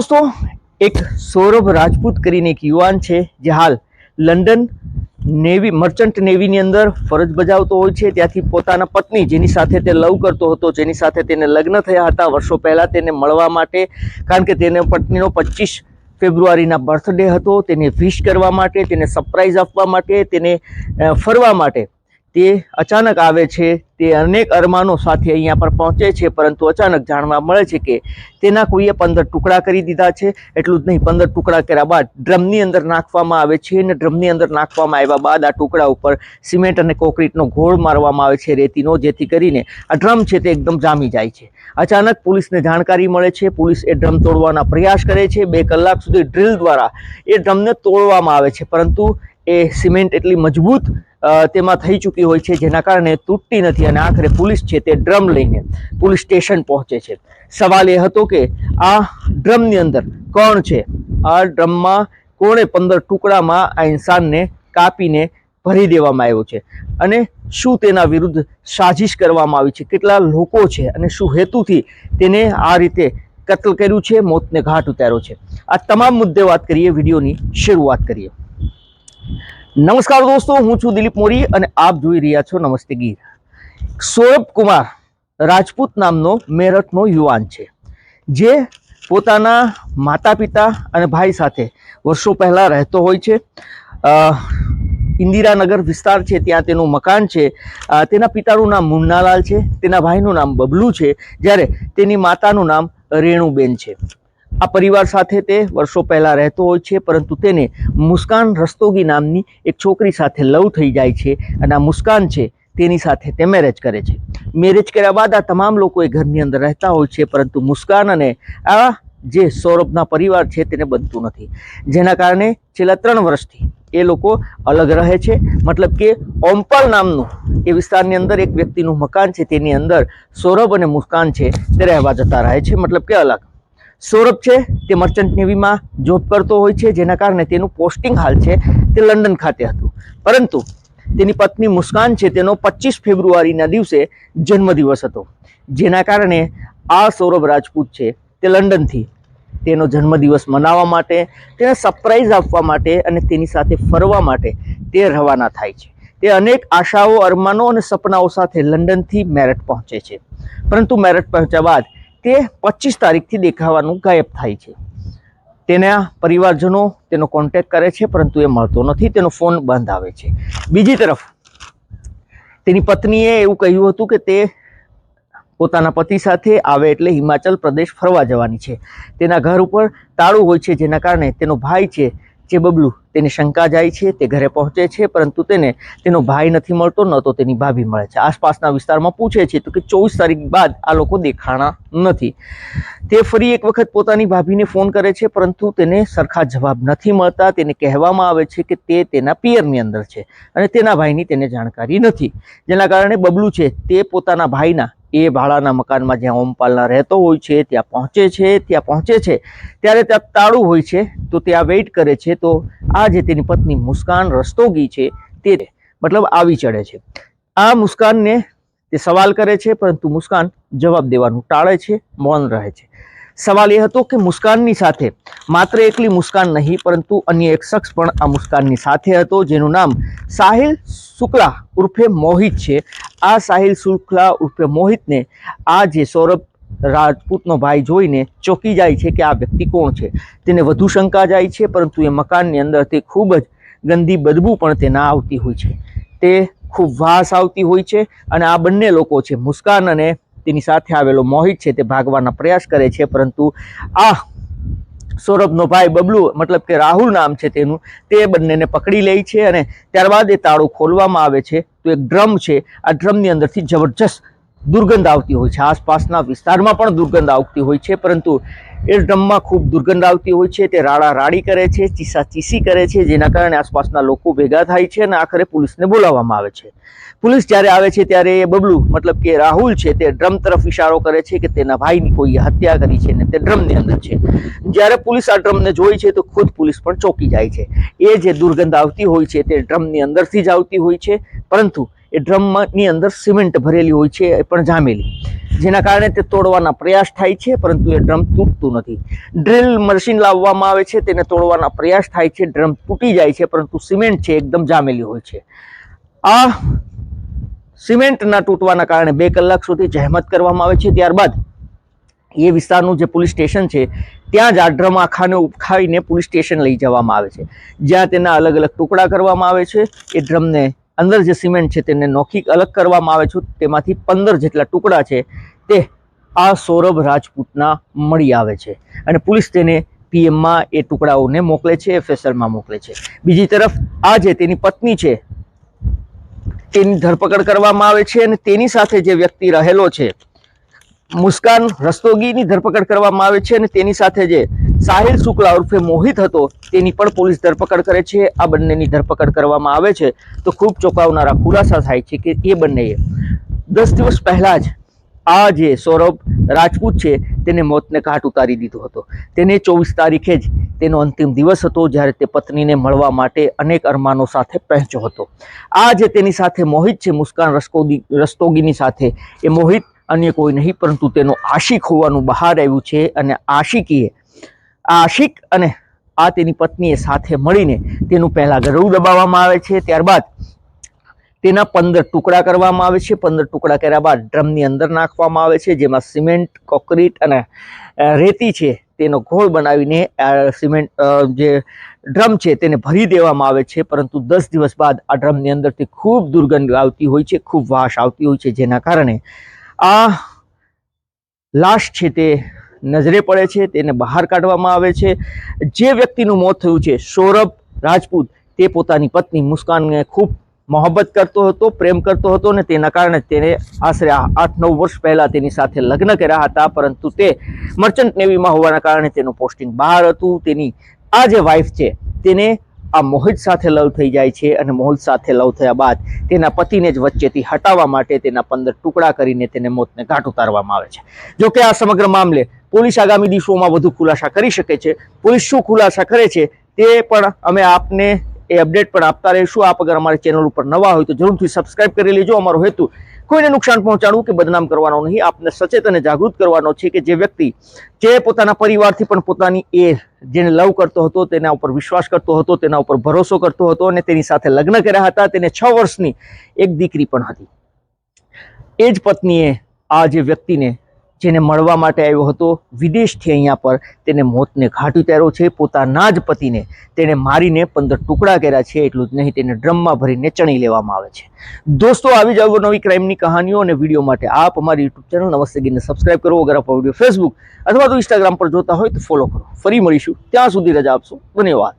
દોસ્તો, એક સૌરભ રાજપૂત કરીને એક યુવાન છે, જે હાલ લંડન નેવી, મર્ચન્ટ નેવીની અંદર ફરજ બજાવતો હોય છે. ત્યાંથી પોતાના પત્ની જેની સાથે તે લવ કરતો હતો, જેની સાથે તેને લગ્ન થયા હતા, વર્ષો પહેલાં તેને મળવા માટે, કારણ કે તેને પત્નીનો પચીસ ફેબ્રુઆરીના બર્થડે હતો. તેને વિશ કરવા માટે, તેને સરપ્રાઈઝ આપવા માટે, તેને ફરવા માટે તે અચાનક આવે છે, તે અનેક અરમાનો સાથે અહીંયા પર પહોંચે છે, પરંતુ અચાનક જાણવા મળે છે કે તેના કોઈએ પંદર ટુકડા કરી દીધા છે. એટલું જ નહીં, પંદર ટુકડા કર્યા બાદ ડ્રમની અંદર નાખવામાં આવે છે અને ડ્રમની અંદર નાખવામાં આવ્યા બાદ આ ટુકડા ઉપર સિમેન્ટ અને કોન્ક્રીટનો ઘોળ મારવામાં આવે છે રેતીનો, જેથી કરીને આ ડ્રમ છે તે એકદમ જામી જાય છે. અચાનક પોલીસને જાણકારી મળે છે, પોલીસ એ ડ્રમ તોડવાના પ્રયાસ કરે છે. બે કલાક સુધી ડ્રિલ દ્વારા એ ડ્રમને તોડવામાં આવે છે, પરંતુ એ સિમેન્ટ એટલી મજબૂત તેમાં થઈ ચૂકી હોય છે, જેના કારણે તૂટતી નથી અને આખરે પોલીસ છે તે ડ્રમ લઈને પોલીસ સ્ટેશન પહોંચે છે. સવાલ એ હતો કે આ ડ્રમની અંદર કોણ છે? આ ડ્રમમાં કોણે પંદર ટુકડામાં આ ઇન્સાનને કાપીને ભરી દેવામાં આવ્યો છે? અને શું તેના વિરુદ્ધ સાજિશ કરવામાં આવી છે? કેટલા લોકો છે? અને શું હેતુથી તેને આ રીતે કત્લ કર્યું છે? મોતને ઘાટ ઉતાર્યો છે. આ તમામ મુદ્દે વાત કરીએ, વિડીયોની શરૂઆત કરીએ. નમસ્કાર દોસ્તો, હું છું દિલીપ મોરી અને આપ જોઈ રહ્યા છો નમસ્તે ગીર. સૌરભ કુમાર રાજપૂત નામનો મેરઠનો યુવાન છે, જે પોતાના માતા પિતા અને ભાઈ સાથે વર્ષો પહેલાં રહેતો હોય છે. ઇન્દિરાનગર વિસ્તાર છે, ત્યાં તેનું મકાન છે. તેના પિતાનું નામ મુન્નાલાલ છે, તેના ભાઈનું નામ બબલુ છે, જ્યારે તેની માતાનું નામ રેણુબેન છે. આ પરિવાર સાથે તે વર્ષો પહેલાં રહેતો હોય છે, પરંતુ તેને મુસ્કાન રસ્તોગી નામની એક છોકરી સાથે લવ થઈ જાય છે અને આ મુસ્કાન છે તેની સાથે તે મેરેજ કરે છે. મેરેજ કર્યા બાદ આ તમામ લોકો એ ઘરની અંદર રહેતા હોય છે, પરંતુ મુસ્કાન અને આ જે સૌરભના પરિવાર છે તેને બનતું નથી. જેના કારણે છેલ્લા ત્રણ વર્ષથી એ લોકો અલગ રહે છે. મતલબ કે ઓમપાલ નામનું એ વિસ્તારની અંદર એક વ્યક્તિનું મકાન છે, તેની અંદર સૌરભ અને મુસ્કાન છે, તે રહેવા જતા રહે છે. મતલબ કે અલગ. સૌરભ છે, તે મર્ચન્ટ નેવીમાં જોબ કરતો હોય છે, જેના કારણે તેનું પોસ્ટિંગ હાલ છે, તે લંડન ખાતે હતું. પરંતુ તેની પત્ની મુસ્કાન છે, તેનો પચીસ ફેબ્રુઆરીના દિવસે જન્મદિવસ હતો. જેના કારણે આ સૌરભ રાજપૂત છે, તે લંડનથી તેનો જન્મદિવસ મનાવવા માટે, તેને સરપ્રાઈઝ આપવા માટે અને તેની સાથે ફરવા માટે તે રવાના થાય છે. તે અનેક આશાઓ, અરમાનો અને સપનાઓ સાથે લંડનથી મેરઠ પહોંચે છે. પરંતુ મેરઠ પહોંચ્યા બાદ તે પચીસ તારીખથી દેખાવાનું ગાયબ થાય છે. તેના પરિવારજનો તેનો કોન્ટેક કરે છે, પરંતુ એ મળતો નથી, તેનો ફોન બંધ આવે છે. બીજી તરફ, તેની પત્નીએ એવું કહ્યું હતું કે તે પોતાના પતિ સાથે આવે એટલે હિમાચલ પ્રદેશ ફરવા જવાની છે. તેના ઘર ઉપર તાળું હોય છે, જેના કારણે તેનો ભાઈ છે જે બબલુ તેને શંકા જાય છે, તે ઘરે પહોંચે છે, પરંતુ તેને તેનો ભાઈ નથી મળતો, ન તો તેની ભાભી મળે છે. આસપાસના વિસ્તારમાં પૂછે છે તો કે ચોવીસ તારીખ બાદ આ લોકો દેખાણા નથી. તે ફરી એક વખત પોતાની ભાભીને ફોન કરે છે, પરંતુ તેને સરખા જવાબ નથી મળતા. તેને કહેવામાં આવે છે કે તે તેના પિયરની અંદર છે અને તેના ભાઈની તેને જાણકારી નથી. જેના કારણે બબલુ છે તે પોતાના ભાઈના એ ભાડાના મકાનમાં જ્યાં ઓમપાલના રહેતો હોય છે, ત્યાં પહોંચે છે, ત્યાં પહોંચે છે, ત્યારે ત્યાં તાળું હોય છે, તો ત્યાં વેઇટ કરે છે, તો આ જે તેની પત્ની મુસ્કાન રસ્તોગી છે, તે મતલબ આવી ચડે છે. આ મુસ્કાનને તે સવાલ કરે છે, પરંતુ મુસ્કાન જવાબ દેવાનું ટાળે છે, મૌન રહે છે. સવાલ એ હતો કે મુસ્કાનની સાથે. માત્ર એકલી મુસ્કાન નહીં, પરંતુ અન્ય એક શખ્સ પણ આ મુસ્કાનની સાથે હતો, જેનું નામ સાહિલ શુક્લા ઉર્ફે મોહિત છે. આ સાહિલ શુક્લા ઉર્ફે મોહિતને આ જે સૌરભ રાજપૂતનો ભાઈ જોઈને ચોંકી જાય છે કે આ વ્યક્તિ કોણ છે. તેને વધુ શંકા જાય છે, પરંતુ એ મકાનની અંદરથી ખૂબ જ ગંદી બદબુ પણ તેના આવતી હોય છે. તે ખૂબ વાસ આવતી હોય છે અને આ બંને લોકો છે મુસ્કાન અને તેની સાથે આવેલો મોહિત છે તે ભાગવાના પ્રયાસ કરે છે, પરંતુ આ સૌરભનો ભાઈ બબલુ, મતલબ કે રાહુલ નામ છે તેનું, તે બંનેને પકડી લે છે અને ત્યારબાદ એ તાળું ખોલવામાં આવે છે. તો એક ડ્રમ છે, આ ડ્રમની અંદરથી જબરજસ્ત દુર્ગંધ આવતી હોય છે. આસપાસના વિસ્તારમાં પણ દુર્ગંધ આવતી હોય છે, પરંતુ એ ડ્રમમાં ખૂબ દુર્ગંધ આવતી હોય છે, તે રાડા રાડી કરે છે, ચીસા ચીસી કરે છે, જેના કારણે આસપાસના લોકો ભેગા થાય છે અને આખરે પોલીસને બોલાવવામાં આવે છે. પોલીસ જ્યારે આવે છે ત્યારે એ બબલુ, મતલબ કે રાહુલ છે, તે ડ્રમ તરફ ઇશારો કરે છે કે તેના ભાઈની કોઈએ હત્યા કરી છે ને તે ડ્રમની અંદર છે. જ્યારે પોલીસ આ ડ્રમને જોઈ છે તો ખુદ પોલીસ પણ ચોંકી જાય છે. એ જે દુર્ગંધ આવતી હોય છે તે ડ્રમની અંદરથી જ આવતી હોય છે. પરંતુ એ ડ્રમની અંદર સિમેન્ટ ભરેલી હોય છે, એ પણ જામેલી. જેના કારણે તે તોડવાના પ્રયાસ થાય છે, પરંતુ એ ડ્રમ તૂટતું નથી. ડ્રિલ મશીન લાવવામાં આવે છે, તેને તોડવાના પ્રયાસ થાય છે, ડ્રમ તૂટી જાય છે, પરંતુ સિમેન્ટ છે, એકદમ જામેલી હોય છે. આ સિમેન્ટના તૂટવાના કારણે બે કલાક સુધી જહેમત કરવામાં આવે છે, ત્યારબાદ એ વિસ્તારનું જે પોલીસ સ્ટેશન છે, ત્યાં જ આ ડ્રમ આખાને ઉપખાવીને પોલીસ સ્ટેશન લઈ જવામાં આવે છે. જ્યાં તેના અલગ અલગ ટુકડા કરવામાં આવે છે, એ ડ્રમને અંદર જે સિમેન્ટ છે તેને નોખી અલગ કરવામાં આવે છે, તેમાંથી પંદર જેટલા ટુકડા છે, તે આ સૌરભ રાજપૂતના મળી આવે છે. અને પોલીસ તેને પીએમમાં એ ટુકડાઓને મોકલે છે એફએસએલમાં મોકલે છે. બીજી તરફ આ જે તેની પત્ની છે, તેની ધરપકડ કરવામાં આવે છે અને તેની સાથે જે વ્યક્તિ રહેલો છે મુસ્કાન રસ્તોગીની ધરપકડ કરવામાં આવે છે અને તેની સાથે જે સાહિલ શુક્લા ઉર્ફે મોહિત હતો, તેની પણ પોલીસ ધરપકડ કરે છે. આ બંનેની ધરપકડ કરવામાં આવે છે તો ખૂબ ચોંકાવનારા ખુલાસા થાય છે કે એ બંનેએ. દસ દિવસ પહેલાં જ આ જે સૌરભ રાજપૂત છે તેને મોતને ઘાટ ઉતારી દીધો હતો. તેને ચોવીસ તારીખે જ તેનો અંતિમ દિવસ હતો જ્યારે તે પત્નીને મળવા માટે અનેક અરમાનો સાથે પહોંચ્યો હતો. આ જે તેની સાથે મોહિત છે, મુસ્કાન રસ્તોગી રસ્તોગીની સાથે, એ મોહિત અન્ય કોઈ નહીં, પરંતુ તેનો આશિક હોવાનું બહાર આવ્યું છે અને આશિકીએ આશિક અને આ તેની પત્નીએ સાથે મળીને તેનું પહેલાં ગરવું દબાવવામાં આવે છે, ત્યારબાદ તેના પંદર ટુકડા કરવામાં આવે છે. પંદર ટુકડા કર્યા બાદ ડ્રમની અંદર નાખવામાં આવે છે, જેમાં સિમેન્ટ કોન્ક્રીટ અને રેતી છે, તેનો ઘોળ બનાવીને સિમેન્ટ જે ડ્રમ છે તેને ભરી દેવામાં આવે છે. પરંતુ દસ દિવસ બાદ આ ડ્રમની અંદરથી ખૂબ દુર્ગંધ આવતી હોય છે, ખૂબ વાસ આવતી હોય છે, જેના કારણે આ લાશ છે તે નજરે પડે છે, તેને બહાર કાઢવામાં આવે છે. જે વ્યક્તિનું મોત થયું છે, સૌરભ રાજપૂત, તે પોતાની પત્ની મુસ્કાનને ખૂબ મોહબ્બત કરતો હતો, પ્રેમ કરતો હતો અને તેના કારણે તેને આશરે આઠ નવ વર્ષ પહેલાં તેની સાથે લગ્ન કર્યા હતા. પરંતુ તે મર્ચન્ટ નેવીમાં હોવાના કારણે તેનું પોસ્ટિંગ બહાર હતું. તેની આ જે વાઇફ છે, તેને આ મોહિત સાથે લવ થઈ જાય છે અને મોહિત સાથે લવ થયા બાદ તેના પતિને જ વચ્ચેથી હટાવવા માટે તેના પંદર ટુકડા કરીને તેને મોતને ઘાટ ઉતારવામાં આવે છે. જો કે આ સમગ્ર મામલે પોલીસ આગામી દિવસોમાં વધુ ખુલાસા કરી શકે છે. પોલીસ શું ખુલાસા કરે છે તે પણ અમે આપને એ અપડેટ પણ આપતા રહીશું. આપ અગર અમારી ચેનલ ઉપર નવા હોય તો જરૂરથી સબસ્ક્રાઇબ કરી લેજો. અમારો હેતુ કોઈને નુકસાન પહોંચાડવું કે બદનામ કરવાનો નહીં. આપને સચેત અને જાગૃત કરવાનો છે કે જે વ્યક્તિ જે પોતાના પરિવારથી પણ પોતાની એ જેને લવ કરતો હતો, તેના ઉપર વિશ્વાસ કરતો હતો, તેના ઉપર ભરોસો કરતો હતો અને તેની સાથે લગ્ન કર્યા હતા, તેને છ વર્ષની એક દીકરી પણ હતી. એ જ પત્નીએ આ જે વ્યક્તિને જેને મળવા માટે આવ્યો હતો, વિદેશથી અહીંયા પર તેને મોતને ઘાટ ઉતાર્યો છે. પોતાના જ પતિને તેણે મારીને પંદર ટુકડા કર્યા છે, એટલું જ નહીં, તેને ડ્રમમાં ભરીને ચણી લેવામાં આવે છે. દોસ્તો, આવી જ નવી ક્રાઇમની કહાનીઓ અને વીડિયો માટે આપ અમારી યુટ્યુબ ચેનલ નમસ્તે ગીને સબસ્ક્રાઇબ કરો. અગર આપ વીડિયો ફેસબુક અથવા તો ઇન્સ્ટાગ્રામ પર જોતા હોય તો ફોલો કરો. ફરી મળીશું. ત્યાં સુધી રજા આપશો. ધન્યવાદ.